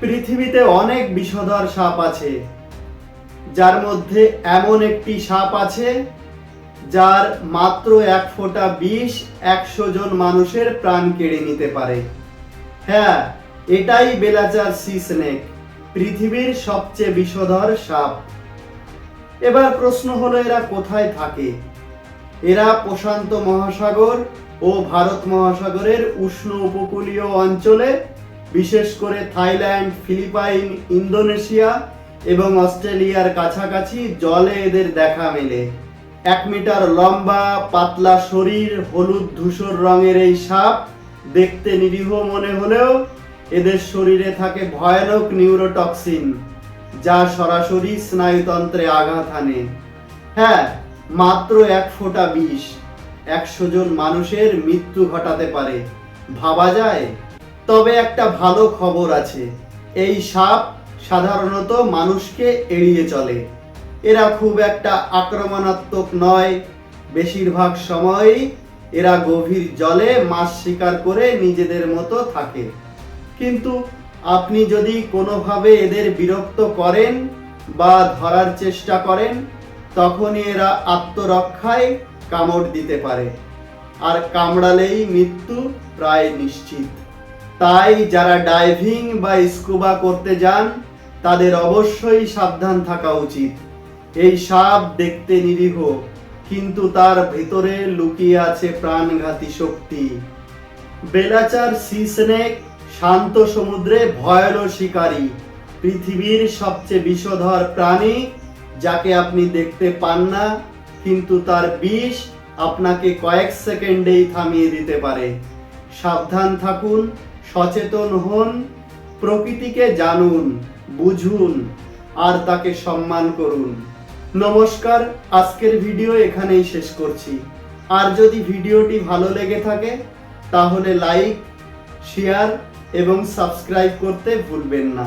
পৃথিবীতে অনেক বিষধর সাপ আছে, যার মধ্যে এমন একটি সাপ আছে, যার মাত্র এক ফোঁটা বিষ একশো জন মানুষের প্রাণ কেড়ে নিতে পারে। হ্যাঁ এটাই বেলাচার সি স্নেক, পৃথিবীর সবচেয়ে বিষধর সাপ। এবার প্রশ্ন হলো, এরা কোথায় থাকে? এরা প্রশান্ত মহাসাগর ও ভারত মহাসাগরের উষ্ণ উপকূলীয় অঞ্চলে বিশেষ করে থাইল্যান্ড, ফিলিপাইন, ইন্দোনেশিয়া এবং অস্ট্রেলিয়ার কাছাকাছি জলে এদের দেখা মেলে। এক মিটার লম্বা, পাতলা শরীর, হলুদ ধূসর রঙের এই সাপ দেখতে নিরীহ মনে হলেও এদের শরীরে থাকে ভয়ানক নিউরোটক্সিন, যা সরাসরি স্নায়ুতন্ত্রে আঘাত হানে। হ্যাঁ মাত্র এক ফোঁটা বিষ। একশো জন মানুষের মৃত্যু ঘটাতে পারে। ভাবা যায় তবে একটা ভালো খবর আছে। এই সাপ সাধারণত মানুষকে এড়িয়ে চলে। এরা খুব একটা আক্রমণাত্মক নয়। বেশিরভাগ সময়ই এরা গভীর জলে মাছ শিকার করে নিজেদের মতো থাকে। কিন্তু আপনি যদি কোনোভাবে এদের বিরক্ত করেন বা ধরার চেষ্টা করেন, তখনই এরা আত্মরক্ষায় কামড় দিতে পারে। আর কামড়ালেই মৃত্যু প্রায় নিশ্চিত। তাই যারা ডাইভিং বা স্কুবা করতে যান, তাদের অবশ্যই সাবধান থাকা উচিত। এই সাপ দেখতে নিরীহ, কিন্তু তার ভিতরে লুকিয়ে আছে প্রাণঘাতী শক্তি। বেলাচার সি স্নেক শান্ত সমুদ্রে ভয়াল শিকারী, পৃথিবীর সবচেয়ে বিষধর প্রাণী, যাকে আপনি দেখতে পান না, কিন্তু তার বিষ আপনাকে কয়েক সেকেন্ডেই থামিয়ে দিতে পারে। সাবধান থাকুন সচেতন হন, প্রকৃতিকে জানুন, বুঝুন, আর তাকে সম্মান করুন। নমস্কার, আজকের ভিডিও এখানেই শেষ করছি। আর যদি ভিডিওটি ভালো লেগে থাকে, তাহলে লাইক, শেয়ার এবং সাবস্ক্রাইব করতে ভুলবেন না।